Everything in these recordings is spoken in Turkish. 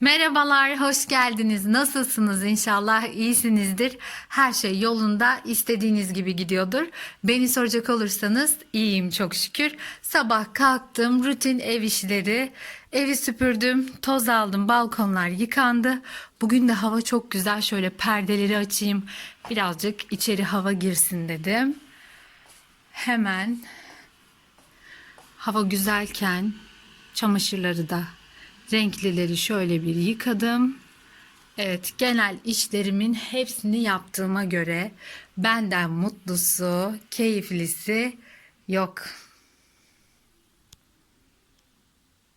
Merhabalar, hoş geldiniz. Nasılsınız? İnşallah iyisinizdir. Her şey yolunda, istediğiniz gibi gidiyordur. Beni soracak olursanız iyiyim çok şükür. Sabah kalktım, rutin ev işleri, evi süpürdüm, toz aldım, balkonlar yıkandı. Bugün de hava çok güzel. Şöyle perdeleri açayım, birazcık içeri hava girsin dedim. Hemen hava güzelken çamaşırları da renklileri şöyle bir yıkadım. Evet, genel işlerimin hepsini yaptığıma göre benden mutlusu, keyiflisi yok.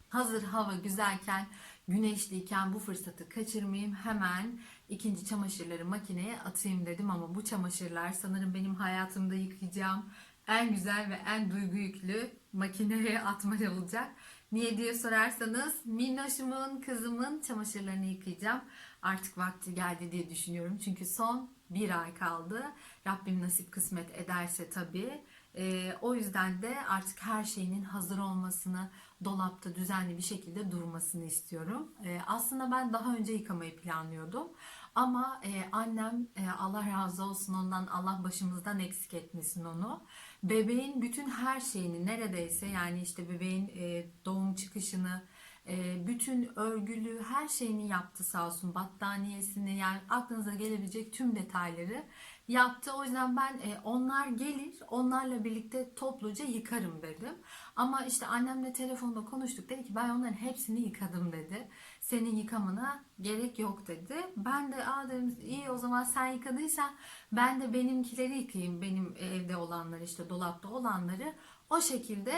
Hazır hava güzelken, güneşliyken bu fırsatı kaçırmayayım. Hemen ikinci çamaşırları makineye atayım dedim ama bu çamaşırlar sanırım benim hayatımda yıkayacağım en güzel ve en duygu yüklü makineye atma olacak. Niye diye sorarsanız minnoşumun, kızımın çamaşırlarını yıkayacağım. Artık vakti geldi diye düşünüyorum. Çünkü son bir ay kaldı. Rabbim nasip kısmet ederse tabii. Ee, o yüzden de artık her şeyinin hazır olmasını, dolapta düzenli bir şekilde durmasını istiyorum. Ee, aslında ben daha önce yıkamayı planlıyordum. Ama e, annem e, Allah razı olsun ondan Allah başımızdan eksik etmesin onu. Bebeğin bütün her şeyini neredeyse yani işte bebeğin e, doğum çıkışını, e, bütün örgülü her şeyini yaptı sağ olsun battaniyesini yani aklınıza gelebilecek tüm detayları yaptı. O yüzden ben e, onlar gelir onlarla birlikte topluca yıkarım dedim. Ama işte annemle telefonda konuştuk dedi ki ben onların hepsini yıkadım dedi. Senin yıkamana gerek yok dedi. Ben de aa dedim iyi o zaman sen yıkadıysan ben de benimkileri yıkayayım. Benim evde olanları işte dolapta olanları o şekilde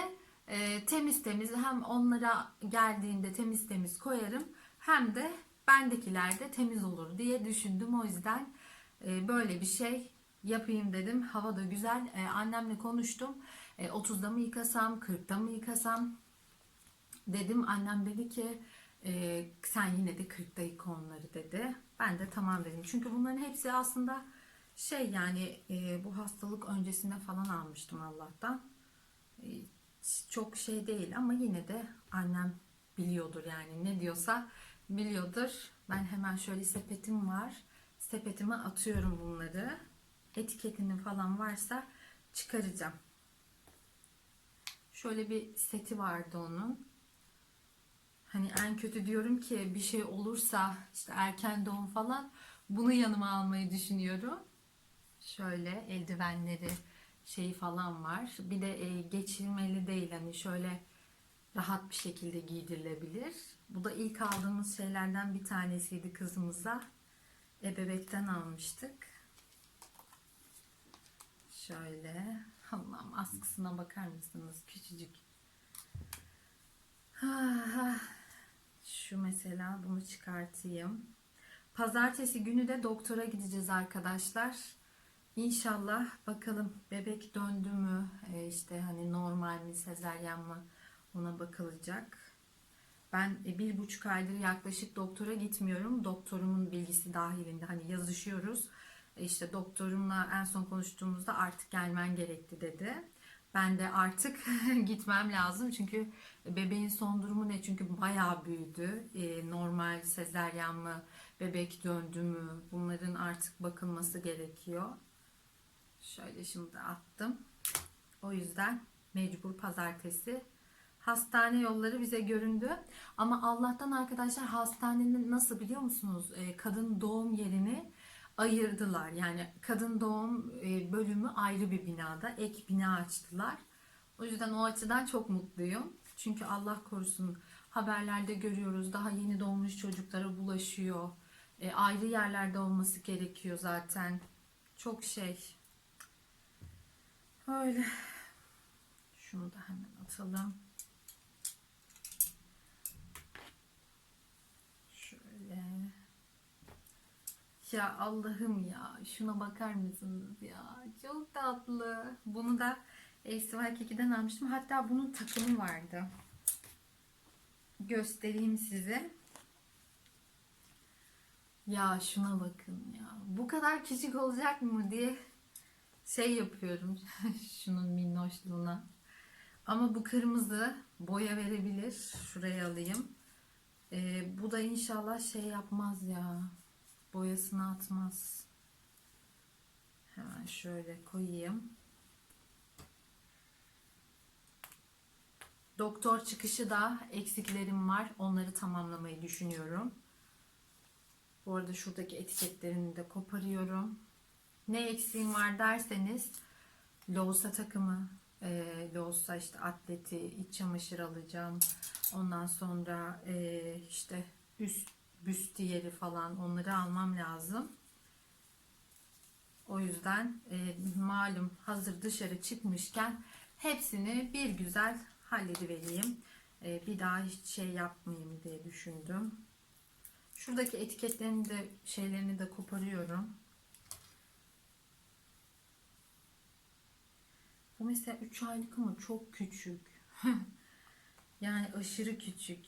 e, temiz temiz hem onlara geldiğinde temiz temiz koyarım hem de bendekiler de temiz olur diye düşündüm. O yüzden e, böyle bir şey yapayım dedim. Hava da güzel. E, annemle konuştum. E, 30'da mı yıkasam, 40'da mı yıkasam dedim. Annem dedi ki e, sen yine de 40'da yıka onları dedi. Ben de tamam dedim. Çünkü bunların hepsi aslında şey yani e, bu hastalık öncesinde falan almıştım Allah'tan. E, çok şey değil ama yine de annem biliyordur yani ne diyorsa biliyordur. Ben hemen şöyle sepetim var. Sepetime atıyorum bunları. Etiketini falan varsa çıkaracağım. Şöyle bir seti vardı onun. Hani en kötü diyorum ki bir şey olursa işte erken doğum falan bunu yanıma almayı düşünüyorum. Şöyle eldivenleri şeyi falan var. Bir de e, geçirmeli değil hani şöyle rahat bir şekilde giydirilebilir. Bu da ilk aldığımız şeylerden bir tanesiydi kızımıza. Ebebekten almıştık. Şöyle. Allah'ım askısına bakar mısınız? Küçücük. Ah, Şu mesela bunu çıkartayım. Pazartesi günü de doktora gideceğiz arkadaşlar. İnşallah bakalım bebek döndü mü e, işte hani normal mi sezeryan mı ona bakılacak. Ben e, bir buçuk aydır yaklaşık doktora gitmiyorum. Doktorumun bilgisi dahilinde hani yazışıyoruz. E, İşte doktorumla en son konuştuğumuzda artık gelmen gerekti dedi. Ben de artık gitmem lazım çünkü bebeğin son durumu ne? Çünkü bayağı büyüdü. E, normal sezeryan mı, bebek döndü mü? Bunların artık bakılması gerekiyor. Şöyle şimdi attım. O yüzden mecbur pazartesi hastane yolları bize göründü. Ama Allah'tan arkadaşlar hastanenin nasıl biliyor musunuz? E, kadın doğum yerini ayırdılar. Yani kadın doğum e, bölümü ayrı bir binada. Ek bina açtılar. O yüzden o açıdan çok mutluyum. Çünkü Allah korusun haberlerde görüyoruz. Daha yeni doğmuş çocuklara bulaşıyor. E, ayrı yerlerde olması gerekiyor zaten. Çok şey. Öyle. Şunu da hemen atalım. Şöyle. Ya Allah'ım ya şuna bakar mısınız ya çok tatlı. Bunu da Esval Keki'den almıştım. Hatta bunun takımı vardı. Göstereyim size. Ya şuna bakın ya. Bu kadar küçük olacak mı diye şey yapıyorum. Şunun minnoşluğuna. Ama bu kırmızı boya verebilir. Şuraya alayım. Ee, bu da inşallah şey yapmaz ya. Boyasını atmaz. Hemen şöyle koyayım. Doktor çıkışı da eksiklerim var. Onları tamamlamayı düşünüyorum. Bu arada şuradaki etiketlerini de koparıyorum. Ne eksiğim var derseniz Loğusa takımı, e, Loğusa işte atleti, iç çamaşır alacağım. Ondan sonra e, işte üst büstiyeri falan onları almam lazım. O yüzden e, malum hazır dışarı çıkmışken hepsini bir güzel halledivereyim. E, bir daha hiç şey yapmayayım diye düşündüm. Şuradaki etiketlerini de şeylerini de koparıyorum. Bu mesela 3 aylık ama çok küçük. yani aşırı küçük.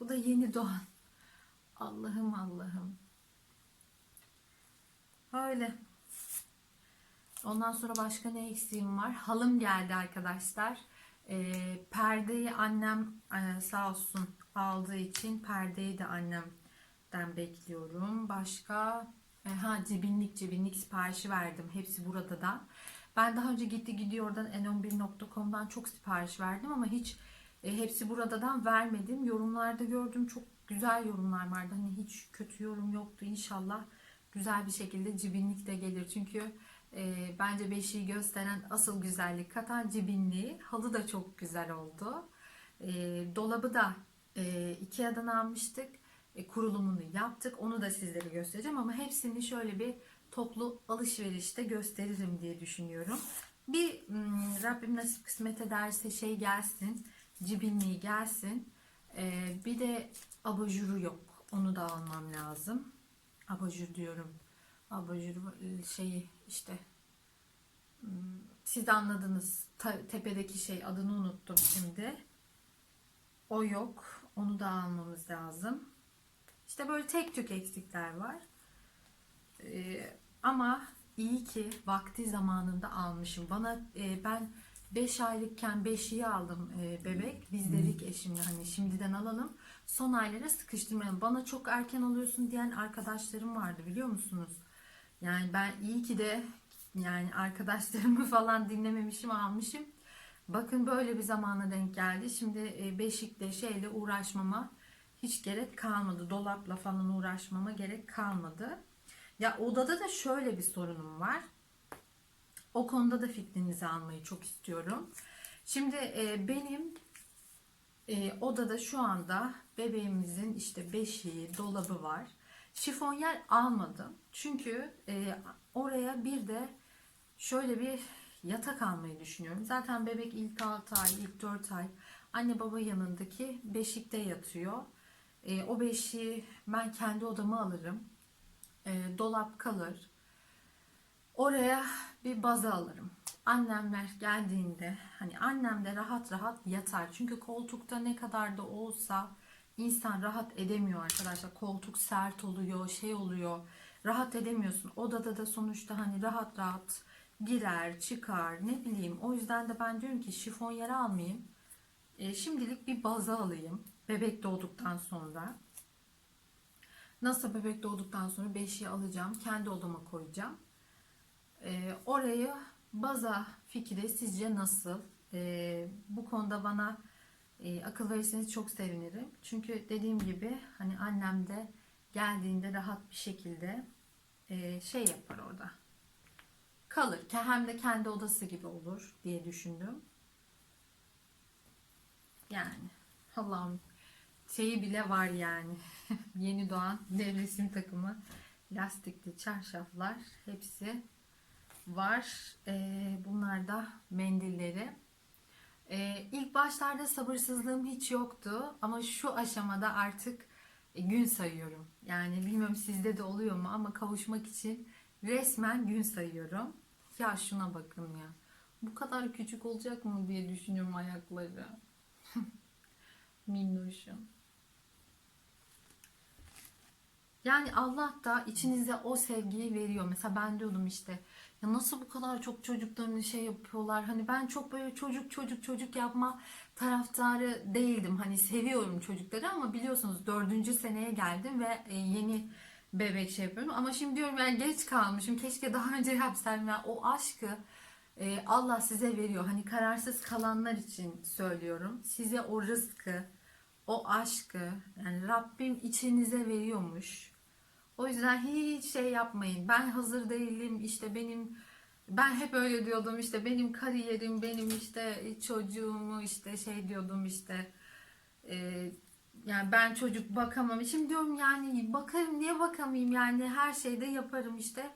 Bu da yeni doğan. Allah'ım Allah'ım. Öyle. Ondan sonra başka ne eksiğim var? Halım geldi arkadaşlar. Ee, perdeyi annem e, sağ olsun aldığı için perdeyi de annemden bekliyorum. Başka e, ha cibinlik cibinlik siparişi verdim. Hepsi burada da. Ben daha önce gitti gidiyordan n11.com'dan çok sipariş verdim ama hiç e, hepsi buradadan vermedim. Yorumlarda gördüm çok güzel yorumlar vardı. Hani hiç kötü yorum yoktu. İnşallah güzel bir şekilde cibinlik de gelir. Çünkü e, bence beşiği gösteren asıl güzellik katan cibinliği. Halı da çok güzel oldu. E, dolabı da e, Ikea'dan almıştık. E, kurulumunu yaptık. Onu da sizlere göstereceğim ama hepsini şöyle bir toplu alışverişte gösteririm diye düşünüyorum. Bir hmm, Rabbim nasip kısmet ederse şey gelsin, cibinliği gelsin. Ee, bir de abajuru yok. Onu da almam lazım. Abajur diyorum. Abajur şeyi işte hmm, siz anladınız. Tepedeki şey adını unuttum şimdi. O yok. Onu da almamız lazım. İşte böyle tek tük eksikler var. Ee, ama iyi ki vakti zamanında almışım. Bana e, ben 5 aylıkken 5'i aldım e, bebek. Biz dedik eşimle hani şimdiden alalım. Son aylara sıkıştırmayalım. Bana çok erken alıyorsun diyen arkadaşlarım vardı biliyor musunuz? Yani ben iyi ki de yani arkadaşlarımı falan dinlememişim almışım. Bakın böyle bir zamana denk geldi. Şimdi e, beşikle şeyle uğraşmama hiç gerek kalmadı. Dolapla falan uğraşmama gerek kalmadı. Ya odada da şöyle bir sorunum var. O konuda da fikrinizi almayı çok istiyorum. Şimdi e, benim e, odada şu anda bebeğimizin işte beşiği, dolabı var. Şifonyer almadım. Çünkü e, oraya bir de şöyle bir yatak almayı düşünüyorum. Zaten bebek ilk 6 ay, ilk 4 ay anne baba yanındaki beşikte yatıyor. E, o beşiği ben kendi odama alırım e, dolap kalır. Oraya bir baza alırım. Annemler geldiğinde hani annem de rahat rahat yatar. Çünkü koltukta ne kadar da olsa insan rahat edemiyor arkadaşlar. Koltuk sert oluyor, şey oluyor. Rahat edemiyorsun. Odada da sonuçta hani rahat rahat girer, çıkar, ne bileyim. O yüzden de ben diyorum ki şifon yere almayayım. E, şimdilik bir baza alayım. Bebek doğduktan sonra. Nasıl bebek doğduktan sonra beşiği alacağım. Kendi odama koyacağım. Ee, orayı baza fikri sizce nasıl? Ee, bu konuda bana e, akıl verirseniz çok sevinirim. Çünkü dediğim gibi hani annem de geldiğinde rahat bir şekilde e, şey yapar orada. Kalır. Hem de kendi odası gibi olur diye düşündüm. Yani Allah'ım şeyi bile var yani. Yeni doğan devresim takımı lastikli çarşaflar hepsi var. Ee, bunlar da mendilleri. Ee, ilk başlarda sabırsızlığım hiç yoktu ama şu aşamada artık e, gün sayıyorum. Yani bilmiyorum sizde de oluyor mu ama kavuşmak için resmen gün sayıyorum. Ya şuna bakın ya. Bu kadar küçük olacak mı diye düşünüyorum ayakları. Minnoşum. Yani Allah da içinize o sevgiyi veriyor. Mesela ben diyordum işte Ya nasıl bu kadar çok çocuklarını şey yapıyorlar? Hani ben çok böyle çocuk çocuk çocuk yapma taraftarı değildim. Hani seviyorum çocukları ama biliyorsunuz dördüncü seneye geldim ve e, yeni bebek şey yapıyorum. Ama şimdi diyorum yani geç kalmışım. Keşke daha önce yapsaydım. Yani o aşkı e, Allah size veriyor. Hani kararsız kalanlar için söylüyorum. Size o rızkı, o aşkı yani Rabbim içinize veriyormuş. O yüzden hiç şey yapmayın. Ben hazır değilim. İşte benim ben hep öyle diyordum işte benim kariyerim, benim işte çocuğumu işte şey diyordum işte e, yani ben çocuk bakamam. Şimdi diyorum yani bakarım niye bakamayayım yani her şeyde yaparım işte.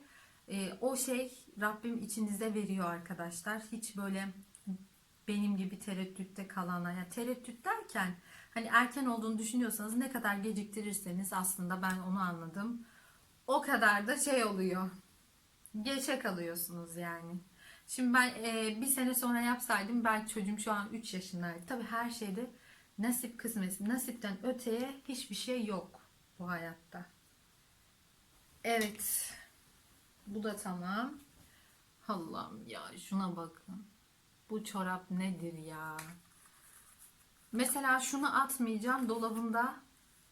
E, o şey Rabbim içinize veriyor arkadaşlar. Hiç böyle benim gibi tereddütte kalanlar. Yani tereddüt derken hani erken olduğunu düşünüyorsanız ne kadar geciktirirseniz aslında ben onu anladım. O kadar da şey oluyor. Geçe kalıyorsunuz yani. Şimdi ben e, bir sene sonra yapsaydım belki çocuğum şu an 3 yaşındaydı. Tabii her şeyde nasip kısmet. Nasipten öteye hiçbir şey yok bu hayatta. Evet. Bu da tamam. Allah'ım ya şuna bakın. Bu çorap nedir ya? Mesela şunu atmayacağım. Dolabımda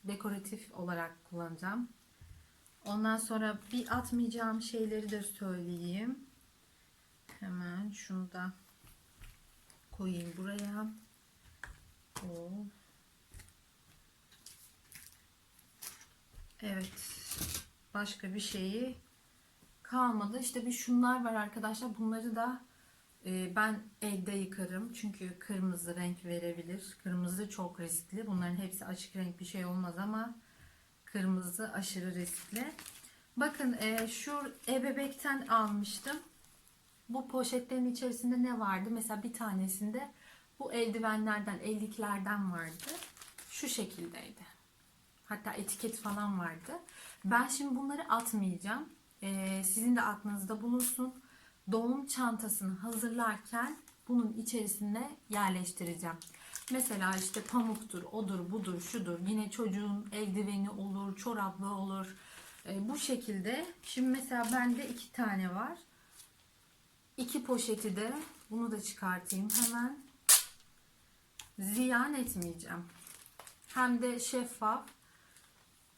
dekoratif olarak kullanacağım. Ondan sonra bir atmayacağım şeyleri de söyleyeyim. Hemen şunu da koyayım buraya. Oh. Evet. Başka bir şeyi kalmadı. İşte bir şunlar var arkadaşlar. Bunları da e, ben elde yıkarım. Çünkü kırmızı renk verebilir. Kırmızı çok riskli. Bunların hepsi açık renk bir şey olmaz ama kırmızı aşırı riskli. Bakın e, şu ebebekten almıştım. Bu poşetlerin içerisinde ne vardı? Mesela bir tanesinde bu eldivenlerden, elliklerden vardı. Şu şekildeydi. Hatta etiket falan vardı. Ben şimdi bunları atmayacağım. Ee, sizin de aklınızda bulunsun. Doğum çantasını hazırlarken bunun içerisine yerleştireceğim. Mesela işte pamuktur, odur, budur, şudur. Yine çocuğun eldiveni olur, çoraplı olur. Ee, bu şekilde. Şimdi mesela bende iki tane var. İki poşeti de bunu da çıkartayım hemen. Ziyan etmeyeceğim. Hem de şeffaf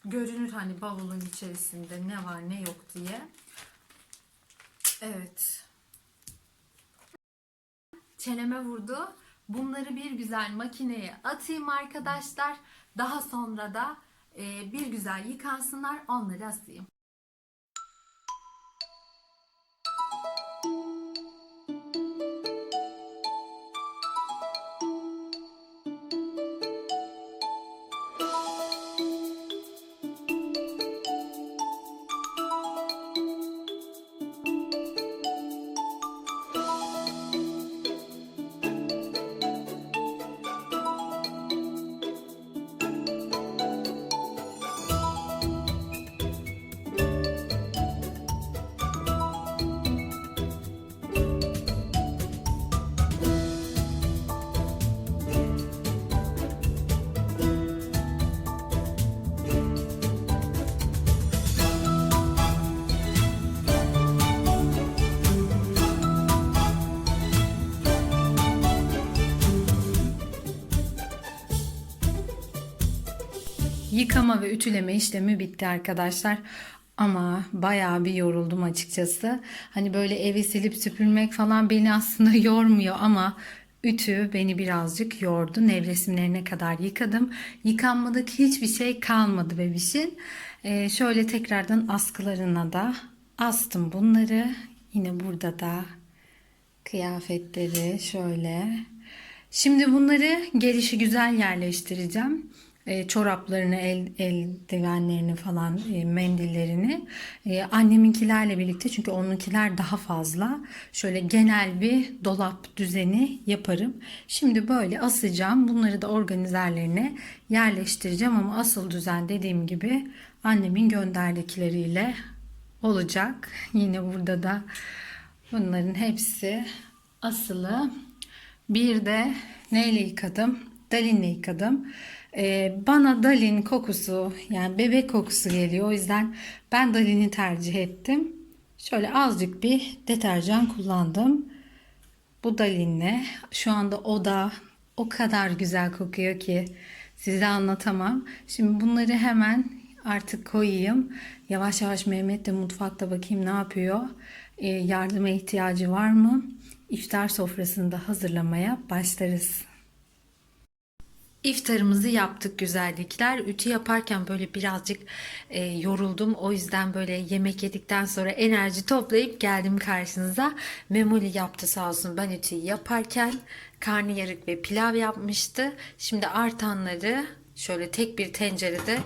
görünür hani bavulun içerisinde ne var ne yok diye. Evet. Çeneme vurdu. Bunları bir güzel makineye atayım arkadaşlar. Daha sonra da e, bir güzel yıkansınlar onları asayım. Yıkama ve ütüleme işlemi bitti arkadaşlar. Ama bayağı bir yoruldum açıkçası. Hani böyle evi silip süpürmek falan beni aslında yormuyor ama ütü beni birazcık yordu. Nevresimlerine kadar yıkadım. Yıkanmadık hiçbir şey kalmadı bebişin. Ee, şöyle tekrardan askılarına da astım bunları. Yine burada da kıyafetleri şöyle. Şimdi bunları gelişi güzel yerleştireceğim e, çoraplarını, el, eldivenlerini falan, e, mendillerini e, anneminkilerle birlikte çünkü onunkiler daha fazla. Şöyle genel bir dolap düzeni yaparım. Şimdi böyle asacağım. Bunları da organizerlerine yerleştireceğim ama asıl düzen dediğim gibi annemin gönderdikleriyle olacak. Yine burada da bunların hepsi asılı. Bir de neyle yıkadım? Dalinle yıkadım. Ee, bana Dalin kokusu yani bebek kokusu geliyor. O yüzden ben Dalin'i tercih ettim. Şöyle azıcık bir deterjan kullandım. Bu Dalin'le. Şu anda o da o kadar güzel kokuyor ki size anlatamam. Şimdi bunları hemen artık koyayım. Yavaş yavaş Mehmet de mutfakta bakayım ne yapıyor. Ee, yardıma ihtiyacı var mı? İftar sofrasını da hazırlamaya başlarız. İftarımızı yaptık güzellikler. Ütü yaparken böyle birazcık e, yoruldum. O yüzden böyle yemek yedikten sonra enerji toplayıp geldim karşınıza. Memoli yaptı sağ olsun ben ütüyü yaparken karnıyarık ve pilav yapmıştı. Şimdi artanları şöyle tek bir tencerede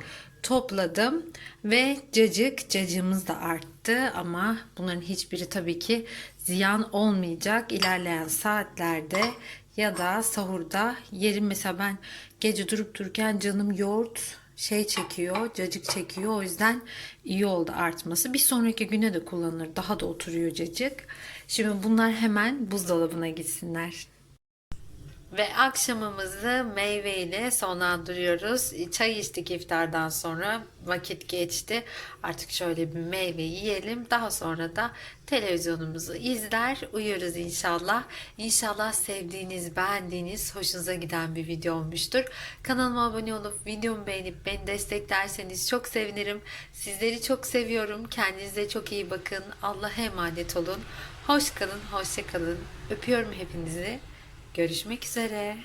topladım ve cacık cacığımız da arttı ama bunların hiçbiri tabii ki ziyan olmayacak ilerleyen saatlerde ya da sahurda yerim mesela ben gece durup dururken canım yoğurt şey çekiyor, cacık çekiyor. O yüzden iyi oldu artması. Bir sonraki güne de kullanılır. Daha da oturuyor cacık. Şimdi bunlar hemen buzdolabına gitsinler. Ve akşamımızı meyveyle sonlandırıyoruz. Çay içtik iftardan sonra. Vakit geçti. Artık şöyle bir meyve yiyelim. Daha sonra da televizyonumuzu izler, uyuruz inşallah. İnşallah sevdiğiniz, beğendiğiniz, hoşunuza giden bir video olmuştur. Kanalıma abone olup videomu beğenip beni desteklerseniz çok sevinirim. Sizleri çok seviyorum. Kendinize çok iyi bakın. Allah'a emanet olun. Hoş kalın, hoşça kalın. Öpüyorum hepinizi. Görüşmek üzere.